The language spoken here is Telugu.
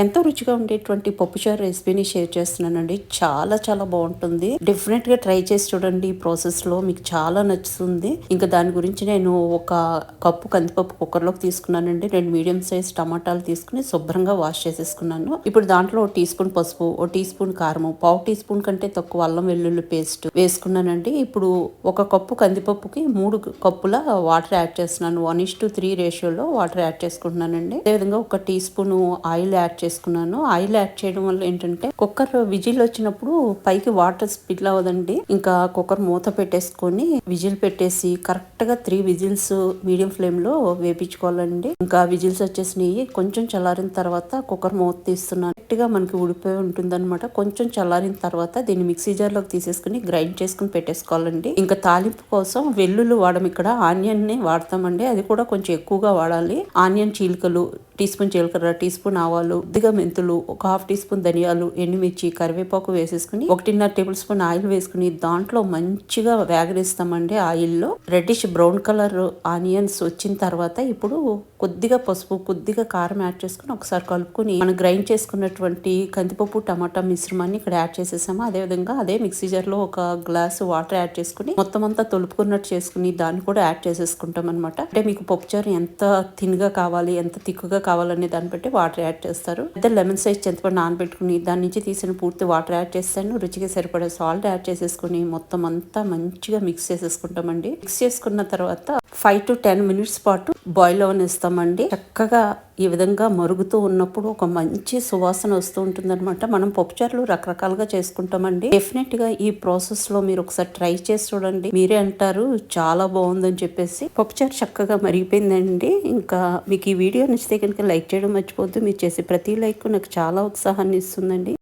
ఎంతో రుచిగా ఉండేటువంటి పప్పుచారు రెసిపీని షేర్ చేస్తున్నానండి. చాలా చాలా బాగుంటుంది. డెఫినెట్గా ట్రై చేసి చూడండి ఈ ప్రాసెస్లో. మీకు చాలా నచ్చుతుంది. ఇంకా దాని గురించి నేను ఒక కప్పు కందిపప్పు కుక్కర్లోకి తీసుకున్నానండి. రెండు మీడియం సైజ్ టమాటాలు తీసుకుని శుభ్రంగా వాష్ చేసేసుకున్నాను. ఇప్పుడు దాంట్లో ఒక టీ స్పూన్ పసుపు ఓ టీ స్పూన్ కారము పావు టీ స్పూన్ కంటే తక్కువ అల్లం వెల్లుల్లి పేస్ట్ వేసుకున్నానండి. ఇప్పుడు ఒక కప్పు కందిపప్పుకి మూడు కప్పుల వాటర్ యాడ్ చేస్తున్నాను. వన్ ఇస్ టు త్రీ రేషియోలో వాటర్ యాడ్ చేసుకుంటున్నానండి. అదేవిధంగా ఒక టీ స్పూన్ ఆయిల్ యాడ్ వేసుకున్నాను ఆయిల్ యాడ్ చేయడం వల్ల ఏంటంటే కుక్కర్ విజిల్ వచ్చినప్పుడు పైకి వాటర్ స్పిల్ అవ్వదండి. ఇంకా కుక్కర్ మూత పెట్టేసుకొని విజిల్ పెట్టేసి కరెక్ట్గా త్రీ విజిల్స్ మీడియం ఫ్లేమ్లో వేపించుకోవాలండి. ఇంకా విజిల్స్ వచ్చేసినాయి. కొంచెం చల్లారిన తర్వాత కుక్కర్ మూత తీస్తున్నాను. గట్టిగా మనకి ఉడిపోయి ఉంటుంది అనమాట కొంచెం చల్లారిన తర్వాత దీన్ని మిక్సీ జార్లోకి తీసేసుకుని గ్రైండ్ చేసుకుని పెట్టేసుకోవాలండి. ఇంకా తాలింపు కోసం వెల్లుల్లి వాడడం ఇక్కడ ఆనియన్ని వాడతామండి. అది కూడా కొంచెం ఎక్కువగా వాడాలి. ఆనియన్ చీలికలు టీ స్పూన్ జీలకర్ర టీ స్పూన్ ఆవాలు కొద్దిగా మెంతులు ఒక హాఫ్ టీ స్పూన్ ధనియాలు ఎండుమిర్చి కరివేపాకు వేసేసుకుని ఒకటిన్నర టేబుల్ స్పూన్ ఆయిల్ వేసుకుని దాంట్లో మంచిగా వేగరిస్తామండి ఆయిల్లో. రెడ్డిష్ బ్రౌన్ కలర్ ఆనియన్స్ వచ్చిన తర్వాత ఇప్పుడు కొద్దిగా పసుపు కొద్దిగా కారం యాడ్ చేసుకుని ఒకసారి కలుపుకొని మనం గ్రైండ్ చేసుకున్నటువంటి కందిపప్పు టమాటా మిశ్రమాన్ని ఇక్కడ యాడ్ చేసేసాము. అదే విధంగా అదే మిక్సీ ఒక గ్లాస్ వాటర్ యాడ్ చేసుకుని మొత్తం అంతా తొలుపుకున్నట్టు చేసుకుని దాన్ని కూడా యాడ్ చేసేసుకుంటాం అనమాట అంటే మీకు పప్పుచారు ఎంత థిన్గా కావాలి ఎంత తిక్కుగా కావాలనే దాన్ని బట్టి వాటర్ యాడ్ చేస్తారు. అయితే లెమన్ సైజ్ చింతపండు నానబెట్టుకుని దాని నుంచి తీసిన పూర్తి వాటర్ యాడ్ చేస్తాను. రుచికి సరిపడే సాల్ట్ యాడ్ చేసేసుకుని మొత్తం అంతా మంచిగా మిక్స్ చేసేసుకుంటామండి. మిక్స్ చేసుకున్న తర్వాత ఫైవ్ టు టెన్ మినిట్స్ పాటు బాయిల్ అవనిస్తామండి చక్కగా ఈ విధంగా మరుగుతూ ఉన్నప్పుడు ఒక మంచి సువాసన వస్తూ ఉంటుందన్నమాట. మనం పప్పుచారులు రకరకాలుగా చేసుకుంటామండి. డెఫినెట్గా ఈ ప్రాసెస్లో మీరు ఒకసారి ట్రై చేసి చూడండి. మీరే అంటారు చాలా బాగుందని చెప్పేసి. పప్పుచారు చక్కగా మరిగిపోయిందండి. ఇంకా మీకు ఈ వీడియో నచ్చితే కనుక లైక్ చేయడం మర్చిపోద్దు మీరు చేసే ప్రతి లైక్ నాకు చాలా ఉత్సాహాన్ని ఇస్తుందండి.